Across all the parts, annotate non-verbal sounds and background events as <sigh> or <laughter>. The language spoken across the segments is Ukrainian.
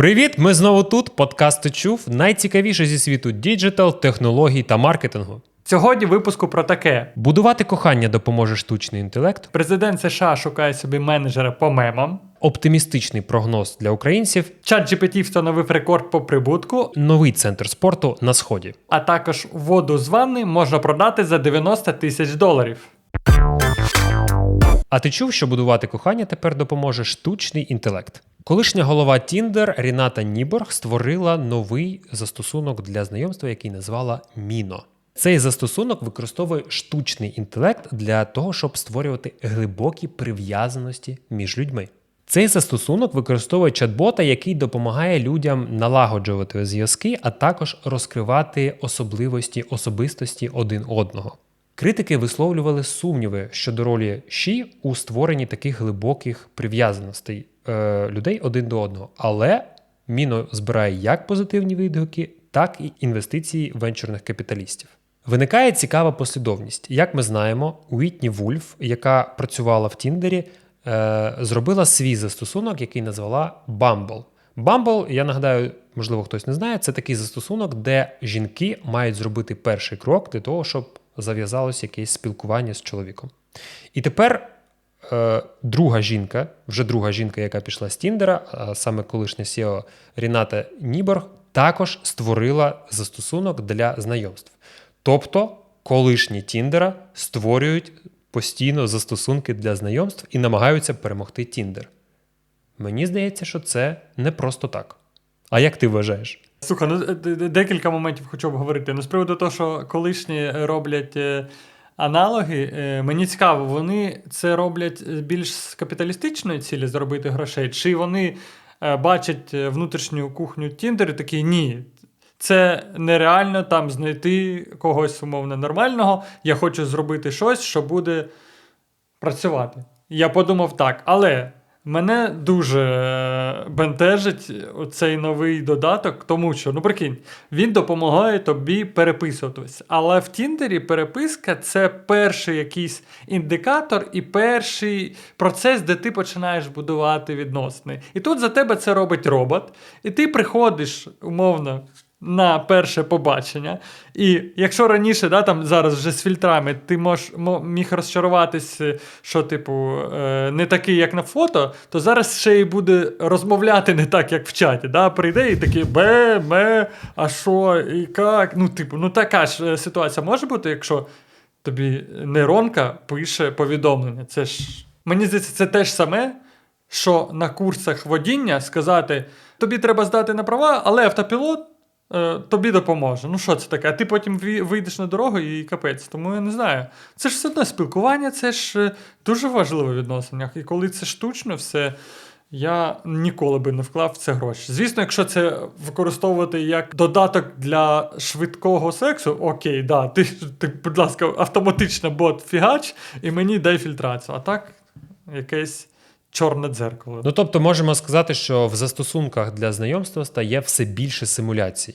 Привіт! Ми знову тут. Подкаст чув найцікавіше зі світу діджитал, технологій та маркетингу. Сьогодні випуску про таке. Будувати кохання допоможе штучний інтелект, Президент США шукає собі менеджера по мемам. оптимістичний прогноз для українців, Чат GPT встановив рекорд по прибутку, новий центр спорту на сході. а також воду з ванни можна продати за 90 тисяч доларів. А ти чув, що будувати кохання тепер допоможе штучний інтелект? Колишня голова Tinder Ріната Ніборг створила новий застосунок для знайомства, який назвала Міно. Цей застосунок використовує штучний інтелект для того, щоб створювати глибокі прив'язаності між людьми. Цей застосунок використовує чат-бота, який допомагає людям налагоджувати зв'язки, а також розкривати особливості особистості один одного. Критики висловлювали сумніви щодо ролі Ші у створенні таких глибоких прив'язаностей е, людей один до одного. Але Міно збирає як позитивні відгуки, так і інвестиції венчурних капіталістів. Виникає цікава послідовність. Як ми знаємо, Уітні Вульф, яка працювала в Тіндері, е, зробила свій застосунок, який назвала Bumble. Bumble, я нагадаю, можливо, хтось не знає, це такий застосунок, де жінки мають зробити перший крок для того, щоб зав'язалось якесь спілкування з чоловіком. І тепер е, друга жінка, вже друга жінка, яка пішла з Тіндера, а саме колишня SEO Ріната Ніборг, також створила застосунок для знайомств. Тобто, колишні Тіндера створюють постійно застосунки для знайомств і намагаються перемогти Тіндер. Мені здається, що це не просто так. А як ти вважаєш? Слухай, ну д- декілька моментів хочу обговорити. Ну, з приводу того, що колишні роблять е, аналоги, е, мені цікаво, вони це роблять більш з капіталістичної цілі зробити грошей, чи вони е, бачать е, внутрішню кухню Тіндер і такі ні. Це нереально там знайти когось умовно нормального. Я хочу зробити щось, що буде працювати. Я подумав так, але мене дуже е, бентежить цей новий додаток, тому що, ну прикинь, він допомагає тобі переписуватись. Але в Тіндері переписка це перший якийсь індикатор і перший процес, де ти починаєш будувати відносини. І тут за тебе це робить робот, і ти приходиш умовно. На перше побачення. І якщо раніше, да, там зараз вже з фільтрами, ти мож, міг розчаруватись, що, типу, е, не такий, як на фото, то зараз ще й буде розмовляти не так, як в чаті. Да? Прийде і такий бе, ме, а що, і як. Ну, типу, ну така ж е, ситуація може бути, якщо тобі нейронка пише повідомлення. Це ж мені здається, це те ж саме, що на курсах водіння сказати: тобі треба здати на права, але автопілот. Е, Тобі допоможе. Ну що це таке? А ти потім вийдеш на дорогу і капець. Тому я не знаю. Це ж все одно спілкування, це ж е, дуже важливо в відносинах. І коли це штучно все, я ніколи би не вклав в це гроші. Звісно, якщо це використовувати як додаток для швидкого сексу, окей, да, ти, ти будь ласка, автоматично бот фігач, і мені дай фільтрацію. А так, якесь чорне дзеркало. Ну тобто, можемо сказати, що в застосунках для знайомства стає все більше симуляцій.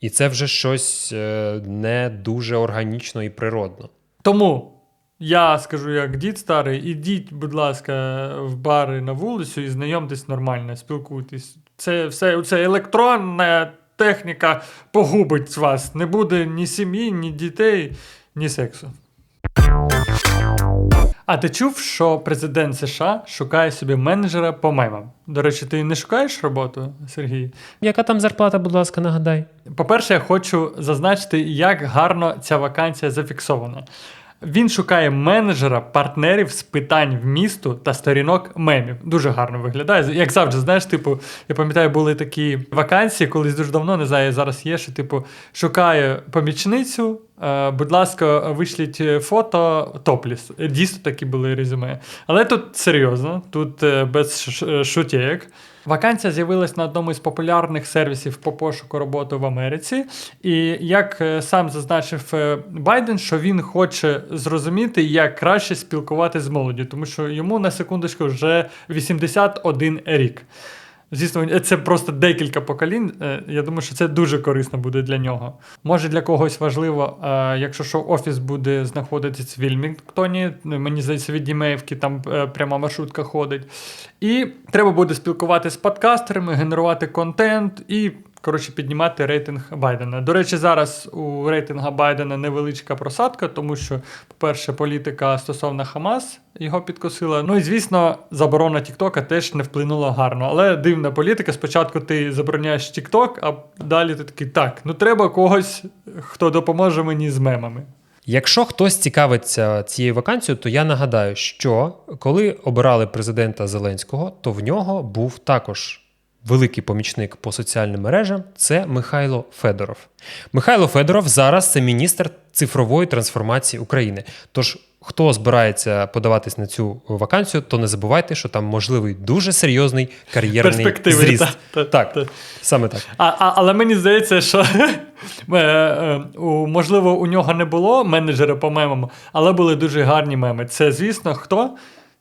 І це вже щось е, не дуже органічно і природно. Тому я скажу як дід старий, ідіть, будь ласка, в бари на вулицю і знайомтесь нормально, спілкуйтесь. Це все це електронна техніка погубить вас. Не буде ні сім'ї, ні дітей, ні сексу. А ти чув, що президент США шукає собі менеджера по мемам? До речі, ти не шукаєш роботу, Сергій? Яка там зарплата, будь ласка, нагадай? По-перше, я хочу зазначити, як гарно ця вакансія зафіксована. Він шукає менеджера, партнерів з питань вмісту та сторінок мемів. Дуже гарно виглядає. Як завжди, знаєш, типу, я пам'ятаю, були такі вакансії, колись дуже давно, не знаю, зараз є, що типу шукає помічницю. е, Будь ласка, вишліть фото топліс. Дійсно такі були резюме. Але тут серйозно, тут е, без шутєк. Вакансія з'явилась на одному із популярних сервісів по пошуку роботи в Америці. І як е, сам зазначив е, Байден, що він хоче зрозуміти, як краще спілкуватися з молоддю, тому що йому на секундочку вже 81 рік. Звісно, це просто декілька поколінь. Е, Я думаю, що це дуже корисно буде для нього. Може для когось важливо, е, якщо що офіс буде знаходитись в Вільмінгтоні. Мені здається, від Дімеївки там е, пряма маршрутка ходить. І треба буде спілкуватися з подкастерами, генерувати контент і. Коротше, піднімати рейтинг Байдена. До речі, зараз у рейтинга Байдена невеличка просадка, тому що, по-перше, політика стосовно Хамас його підкосила. Ну і звісно, заборона Тіктока теж не вплинула гарно. Але дивна політика. Спочатку ти забороняєш Тікток, а далі ти такий так, ну треба когось, хто допоможе мені з мемами. Якщо хтось цікавиться цією вакансією, то я нагадаю, що коли обирали президента Зеленського, то в нього був також великий помічник по соціальним мережам це Михайло Федоров. Михайло Федоров зараз це міністр цифрової трансформації України. Тож, хто збирається подаватись на цю вакансію, то не забувайте, що там можливий дуже серйозний кар'єрний зріст. та- та- так, та. саме так. А, а, але мені здається, що <laughs> е, е, можливо, у нього не було менеджера по мемам, але були дуже гарні меми. Це, звісно, хто?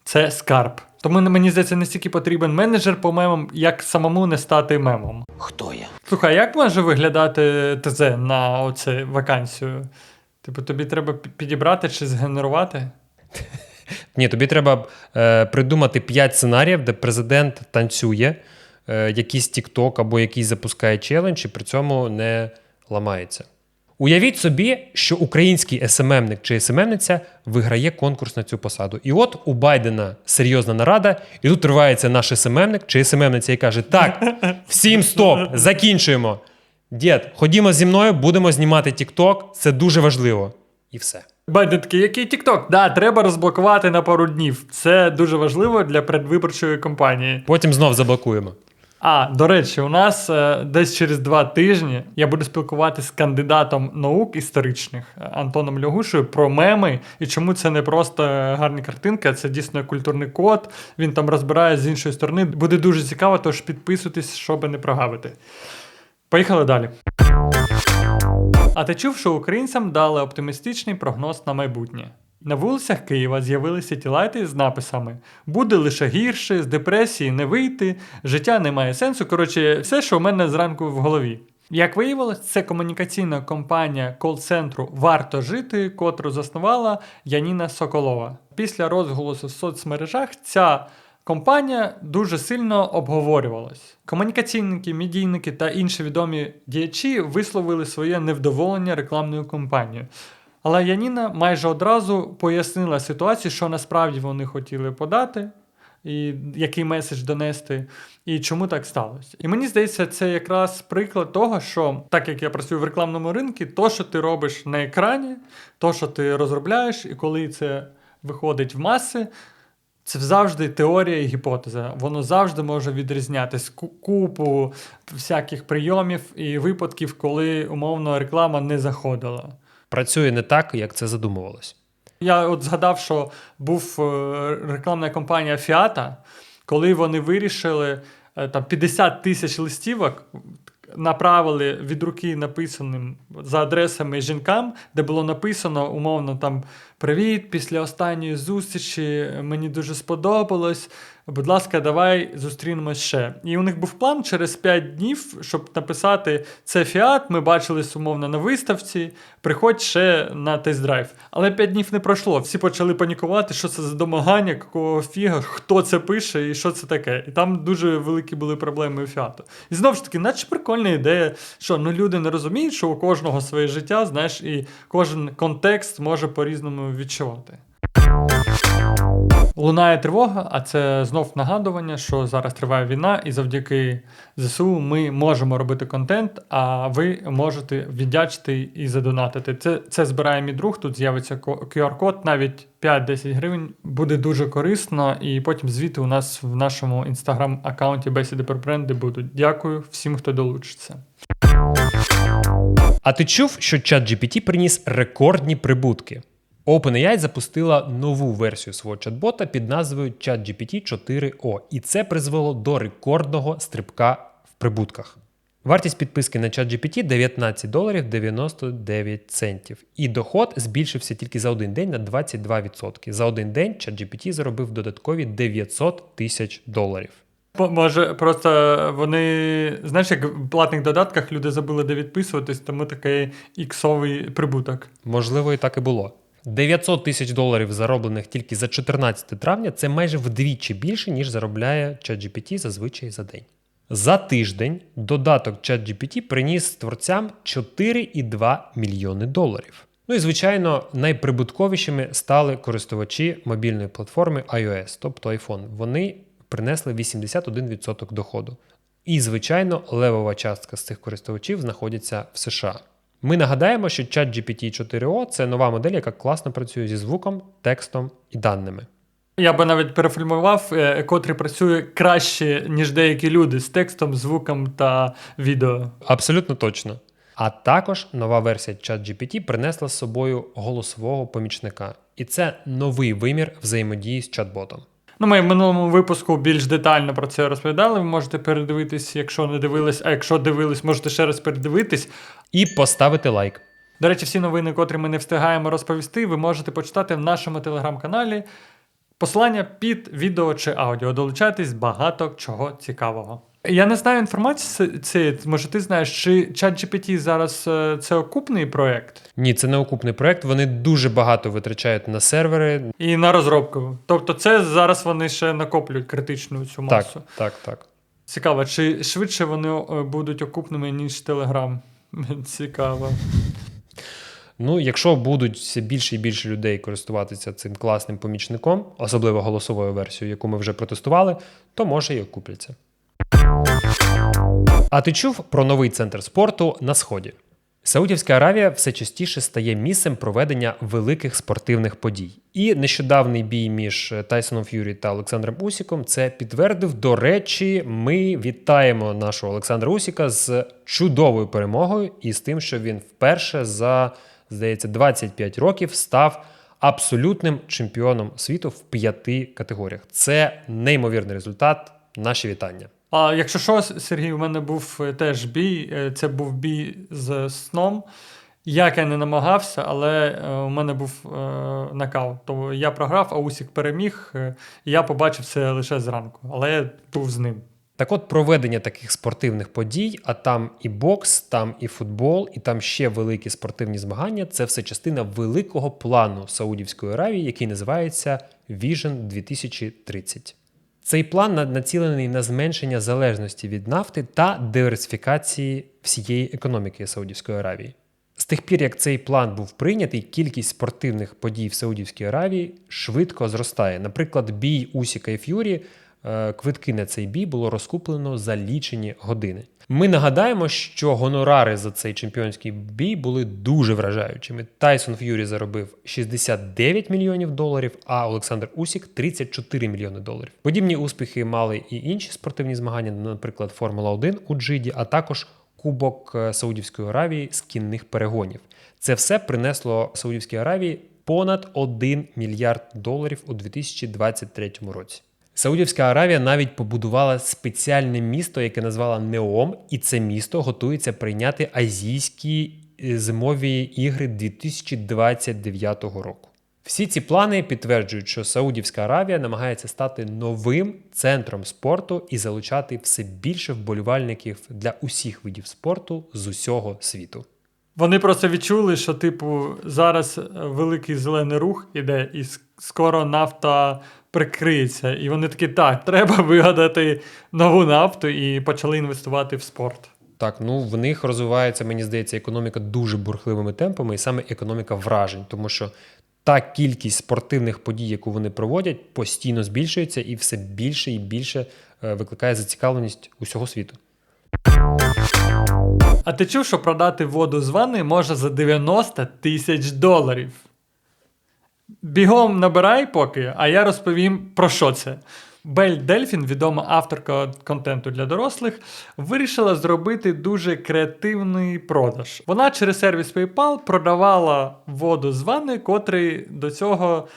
Це скарб. Тому мені здається, не стільки потрібен менеджер по мемам, як самому не стати мемом. Хто я? Слухай, як може виглядати ТЗ на оце вакансію? Типу, тобі треба підібрати чи згенерувати? <laughs> Ні, тобі треба е, придумати 5 сценаріїв, де президент танцює, е, якийсь TikTok або якийсь запускає челендж, і при цьому не ламається. Уявіть собі, що український СММник чи СММниця виграє конкурс на цю посаду. І от у Байдена серйозна нарада, і тут тривається наш СММник чи СММниця і каже: Так, всім стоп, закінчуємо. Дід, ходімо зі мною, будемо знімати TikTok, це дуже важливо. І все. Байден такий, який TikTok? Да, треба розблокувати на пару днів. Це дуже важливо для предвиборчої кампанії. Потім знов заблокуємо. А, до речі, у нас е, десь через два тижні я буду спілкуватися з кандидатом наук історичних е, Антоном Лягушею про меми і чому це не просто гарні картинки, а це дійсно культурний код. Він там розбирає з іншої сторони. Буде дуже цікаво, тож підписуйтесь, щоб не прогавити. Поїхали далі. А ти чув, що українцям дали оптимістичний прогноз на майбутнє? На вулицях Києва з'явилися тілайти з написами: буде лише гірше, з депресії не вийти, життя не має сенсу. Коротше, все, що у мене зранку в голові. Як виявилось, це комунікаційна компанія кол-центру Варто жити, котру заснувала Яніна Соколова. Після розголосу в соцмережах ця компанія дуже сильно обговорювалась. Комунікаційники, медійники та інші відомі діячі висловили своє невдоволення рекламною кампанією. Але Яніна майже одразу пояснила ситуацію, що насправді вони хотіли подати, і який меседж донести, і чому так сталося. І мені здається, це якраз приклад того, що так як я працюю в рекламному ринку, то, що ти робиш на екрані, то, що ти розробляєш, і коли це виходить в маси. Це завжди теорія і гіпотеза. Воно завжди може відрізнятись купу всяких прийомів і випадків, коли умовно реклама не заходила. Працює не так, як це задумувалось. Я от згадав, що був е, рекламна кампанія Фіата, коли вони вирішили е, там 50 тисяч листівок. Направили від руки написаним за адресами жінкам, де було написано умовно там Привіт, після останньої зустрічі мені дуже сподобалось. Будь ласка, давай зустрінемось ще. І у них був план через 5 днів, щоб написати це фіат. Ми бачились умовно на виставці. Приходь ще на тест-драйв. Але 5 днів не пройшло. Всі почали панікувати, що це за домагання, якого фіга, хто це пише і що це таке. І там дуже великі були проблеми у фіату. І знову ж таки, наче прикольна ідея, що ну люди не розуміють, що у кожного своє життя, знаєш, і кожен контекст може по-різному відчувати. Лунає тривога, а це знов нагадування, що зараз триває війна, і завдяки ЗСУ ми можемо робити контент, а ви можете віддячити і задонатити. Це, це збирає мій друг. Тут з'явиться QR-код, навіть 5-10 гривень буде дуже корисно. І потім звіти у нас в нашому інстаграм-аккаунті бесіди про бренди будуть. Дякую всім, хто долучиться. А ти чув, що ChatGPT приніс рекордні прибутки? OpenAI запустила нову версію свого чат-бота під назвою ChatGPT 4o, і це призвело до рекордного стрибка в прибутках. Вартість підписки на ChatGPT 19 доларів 99 центів. І доход збільшився тільки за один день на 22%. За один день ChatGPT заробив додаткові 900 тисяч доларів. Може, просто вони, знаєш, як в платних додатках люди забули де відписуватись, тому такий іксовий прибуток. Можливо, і так і було. 900 тисяч доларів, зароблених тільки за 14 травня, це майже вдвічі більше, ніж заробляє ChatGPT зазвичай за день. За тиждень додаток ChatGPT приніс творцям 4,2 мільйони доларів. Ну і звичайно, найприбутковішими стали користувачі мобільної платформи iOS, тобто iPhone. Вони принесли 81% доходу. І, звичайно, левова частка з цих користувачів знаходиться в США. Ми нагадаємо, що ChatGPT 4o це нова модель, яка класно працює зі звуком, текстом і даними. Я би навіть перефільмував, е, котрий працює краще, ніж деякі люди з текстом, звуком та відео. Абсолютно точно. А також нова версія ChatGPT принесла з собою голосового помічника, і це новий вимір взаємодії з чат-ботом. Ну, ми в минулому випуску більш детально про це розповідали. Ви можете передивитись, якщо не дивились, а якщо дивились, можете ще раз передивитись. І поставити лайк. До речі, всі новини, котрі ми не встигаємо розповісти, ви можете почитати в нашому телеграм-каналі. Посилання під відео чи аудіо. Долучайтесь багато чого цікавого. Я не знаю інформації цієї, може ти знаєш, чи ChatGPT зараз е, це окупний проект Ні, це не окупний проект. Вони дуже багато витрачають на сервери. і на розробку. Тобто, це зараз вони ще накоплюють критичну цю масу. так, так. Цікаво, чи швидше вони е, будуть окупними, ніж Telegram? <laughs> Цікаво. Ну, якщо будуть все більше і більше людей користуватися цим класним помічником, особливо голосовою версією, яку ми вже протестували, то може і окупляться. А ти чув про новий центр спорту на сході? Саудівська Аравія все частіше стає місцем проведення великих спортивних подій. І нещодавний бій між Тайсоном Ф'юрі та Олександром Усіком це підтвердив. До речі, ми вітаємо нашого Олександра Усіка з чудовою перемогою і з тим, що він вперше за, здається, 25 років став абсолютним чемпіоном світу в п'яти категоріях. Це неймовірний результат. Наші вітання. А якщо що, Сергій, у мене був е, теж бій. е, Це був бій з сном. Як я не намагався, але е, у мене був нокаут. То я програв, а Усік переміг. і Я побачив це лише зранку, але я був з ним. Так от проведення таких спортивних подій, а там і бокс, там і футбол, і там ще великі спортивні змагання це все частина великого плану Саудівської Аравії, який називається Vision 2030. Цей план націлений на зменшення залежності від нафти та диверсифікації всієї економіки Саудівської Аравії. З тих пір, як цей план був прийнятий, кількість спортивних подій в Саудівській Аравії швидко зростає. Наприклад, бій Усіка і Ф'юрі, е, квитки на цей бій було розкуплено за лічені години. Ми нагадаємо, що гонорари за цей чемпіонський бій були дуже вражаючими. Тайсон Ф'юрі заробив 69 мільйонів доларів, а Олександр Усік 34 мільйони доларів. Подібні успіхи мали і інші спортивні змагання, наприклад, Формула 1 у Джиді, а також Кубок е, Саудівської Аравії з кінних перегонів. Це все принесло Саудівській Аравії понад 1 мільярд доларів у 2023 році. Саудівська Аравія навіть побудувала спеціальне місто, яке назвала Неом, і це місто готується прийняти азійські е, зимові ігри 2029 року. Всі ці плани підтверджують, що Саудівська Аравія намагається стати новим центром спорту і залучати все більше вболівальників для усіх видів спорту з усього світу. Вони просто відчули, що, типу, зараз е, великий зелений рух іде, і скоро нафта прикриється. І вони такі, так, треба вигадати нову нафту і почали інвестувати в спорт. Так, ну в них розвивається, мені здається, економіка дуже бурхливими темпами, і саме економіка вражень, тому що та кількість спортивних подій, яку вони проводять, постійно збільшується і все більше і більше е, викликає зацікавленість усього світу. А ти чув, що продати воду з ванни може за 90 тисяч доларів? Бігом набирай поки, а я розповім про що це. Бель Дельфін, відома авторка контенту для дорослих, вирішила зробити дуже креативний продаж. Вона через сервіс PayPal продавала воду з ванни, котрий до цього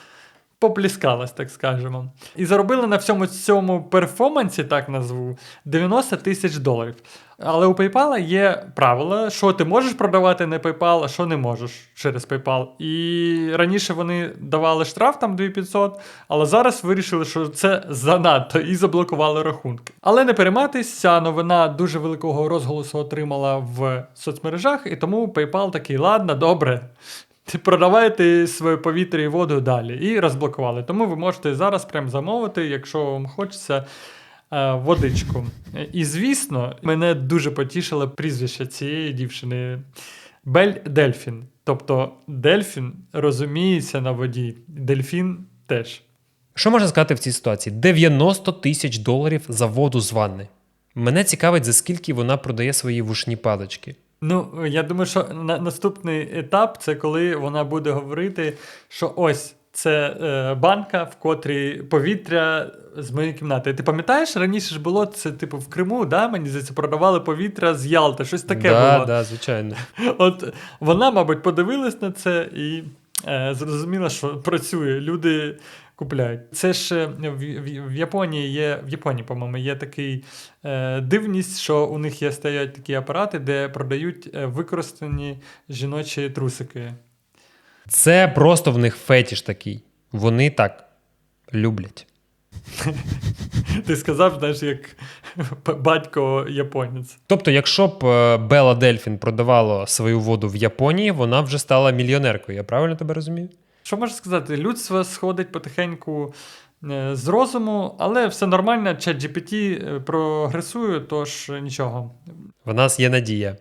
попліскалась, так скажемо. І заробили на всьому цьому перформансі, так назву, 90 тисяч доларів. Але у PayPal є правила, що ти можеш продавати на PayPal, а що не можеш через PayPal. І раніше вони давали штраф там 2500, але зараз вирішили, що це занадто і заблокували рахунки. Але не перейматись, ця новина дуже великого розголосу отримала в соцмережах, і тому PayPal такий, ладно, добре. Продавайте своє повітря і воду далі. І розблокували. Тому ви можете зараз прям замовити, якщо вам хочеться е, водичку. І звісно, мене дуже потішило прізвище цієї дівчини Бель Дельфін. Тобто Дельфін розуміється на воді, дельфін теж. Що можна сказати в цій ситуації? 90 тисяч доларів за воду з ванни. Мене цікавить, за скільки вона продає свої вушні палички. Ну, я думаю, що на, наступний етап це коли вона буде говорити, що ось це е, банка, в котрій повітря з моєї кімнати. Ти пам'ятаєш, раніше ж було це, типу, в Криму, да, мені здається, продавали повітря з Ялти, щось таке да, було. да, звичайно. <laughs> От вона, мабуть, подивилась на це і е, зрозуміла, що працює. Люди купляють. Це ж е, в, Японії є, в Японії, по-моєму, є такий е, дивність, що у них є стоять такі апарати, де продають е, використані жіночі трусики. Це просто в них фетіш такий. Вони так люблять. <laughs> Ти сказав, знаєш, як батько японець. Тобто, якщо б е, Бела Дельфін продавала свою воду в Японії, вона вже стала мільйонеркою. Я правильно тебе розумію? Що можна сказати? Людство сходить потихеньку е, з розуму, але все нормально, ChatGPT е, прогресує, тож нічого. В нас є надія.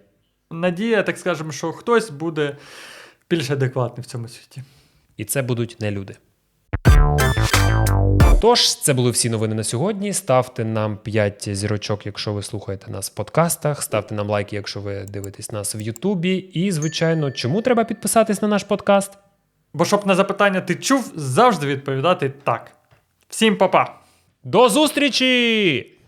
Надія, так скажемо, що хтось буде більш адекватний в цьому світі. І це будуть не люди. Тож, це були всі новини на сьогодні. Ставте нам 5 зірочок, якщо ви слухаєте нас в подкастах. Ставте нам лайки, якщо ви дивитесь нас в Ютубі. І, звичайно, чому треба підписатись на наш подкаст? Бо щоб на запитання ти чув, завжди відповідати так. Всім па-па! До зустрічі!